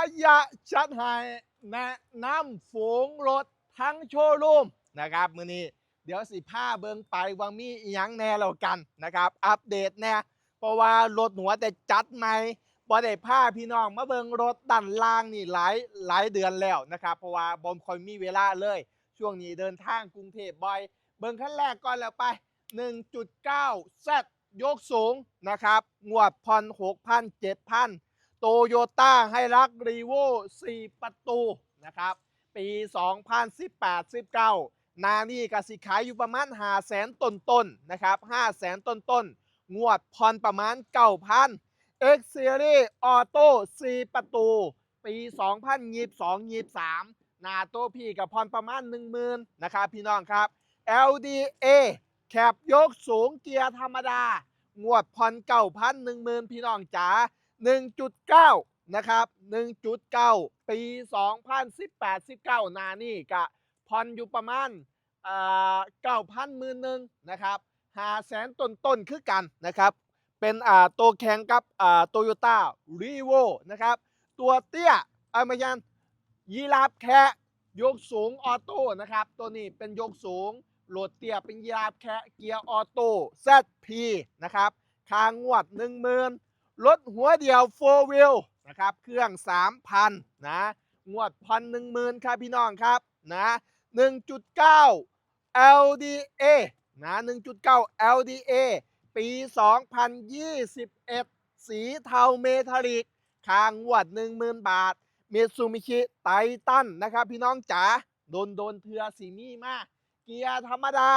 ายะชัดไฮแนะนำฝูงรถทั้งโชว์รูมนะครับมือนี้เดี๋ยวสิผ้าเบิงไปว่ามีอีหยังแน่แล้วกันนะครับ อัปเดตแน่เพราะว่ารถหัวแต่จัดใหม่บ่ได้ผ้าพี่น้องมาเบิงรถด้านล่างนี่หลายหลายเดือนแล้วนะครับ เพราะว่าบอมคอยมีเวลาเลย ช่วงนี้เดินทางกรุงเทพบ่อย เบิงขั้นแรกก่อนแล้วไป 1.9 Z ยกสูงนะครับงวดพอน6,000 7,000 โตโยต้าให้รักรีโว4 ประตูนะครับ ปี 2018-19 นานี่กสิขายอยู่ประมาณ5 0 0แสนต้นต้นๆนะครับ5 0 0แสนต้นต้นๆงวดพรประมาณ9,000 X Series Auto 4 ประตู ปี 2022-23 นาโตพี่กับพรประมาณ 10,000นะครับพี่น้องครับ LDA แคบยกสูงเกียร์ธรรมดา งวดพรเก้าพันหนึ่งหมื่นพี่น้องจ๋า 1.9 นะครับ 1.9 ปี 2018-19 นานี่กะพรอยู่ประมาณเก้าพันหมื่นหนึ่งนะครับหาแสนต้นต้นคือกันนะครับ เป็นอ่าตัวแข่งกับอ่าโตโยต้ารีโวนะครับ ตัวเตี้ยเอ้ยไม่ใช่ยีราฟแคะยกสูงออโต้นะครับ ตัวนี้เป็นยกสูงโหลดเตี้ยเป็นยีราฟแคะเกียร์ออโต้ ZP นะครับคางงวด 10,000 รถหัวเดียว4 wheel นะครับเครื่อง 3,000 นะ งวดพันหนึ่งหมื่นครับพี่น้องครับนะ1.9 LDA นะ1.9 LDA ปี 2021 สีเทาเมทัลลิกคางวด 10,000 บาท เมซูมิชิไททันนะครับพี่น้องจ๋าโดนโดนเทือสีมีมาก เกียร์ธรรมดา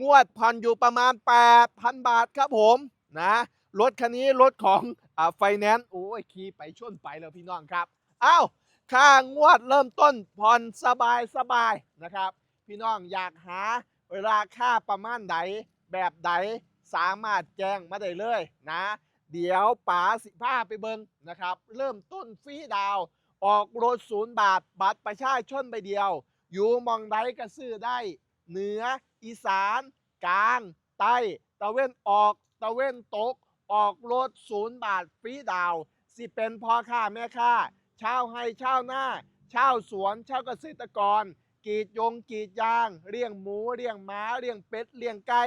งวดผ่อนอยู่ประมาณ 8,000 บาทครับผมนะ รถคันนี้รถของอ่าไฟแนนซ์โอ้ยขี่ไปชนไปแล้วพี่น้องครับเอ้าค่างวดเริ่มต้นผ่อนสบายสบายนะครับ พี่น้องอยากหาราคาประมาณใดแบบใดสามารถแจ้งมาได้เลยนะ เดี๋ยวป๋าสิผ้าไปเบิงนะครับ เริ่มต้นฟรีดาว ออกรถศูนย์บาท บัตรประชาชนใบเดียว อยู่มองใดก็ซื้อได้ เหนือ อีสาน กลาง ใต้ ตะเว้นออก ตะเว้นตก ออกรถศูนย์บาทฟรีดาว สิเป็นพ่อค้าแม่ค้าชาวไฮชาวนาชาวสวนชาวเกษตรกรกรีดยงกรีดยางเลี้ยงหมูเลี้ยงม้าเลี้ยงเป็ดเลี้ยงไก่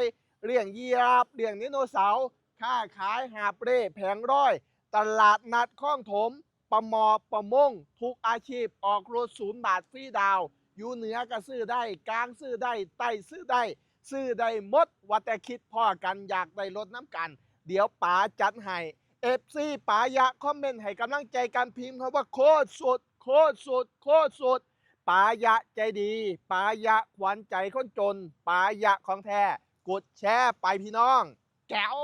เลี้ยงยีราฟเลี้ยงไดโนเสาร์ค้าขายหาบเร่แผงร้อย ตลาดนัดคลองถมประมอประมง ทุกอาชีพออกรถศูนย์บาทฟรีดาว อยู่เหนือก็ซื้อได้กลางซื้อได้ใต้ซื้อได้ ซื้อได้มดว่าแต่คิดพ่อกันอยากได้รถน้ำกัน เดี๋ยวป๋าจัดให้เอฟซีป๋ายะคอมเมนต์ให้กำลังใจการพิมพ์คำว่าโคตรสุด โคตรสุด โคตรสุดป๋ายะใจดีป๋ายะขวัญใจคนจนป๋ายะของแท้กดแชร์ไปพี่น้อง แก้ว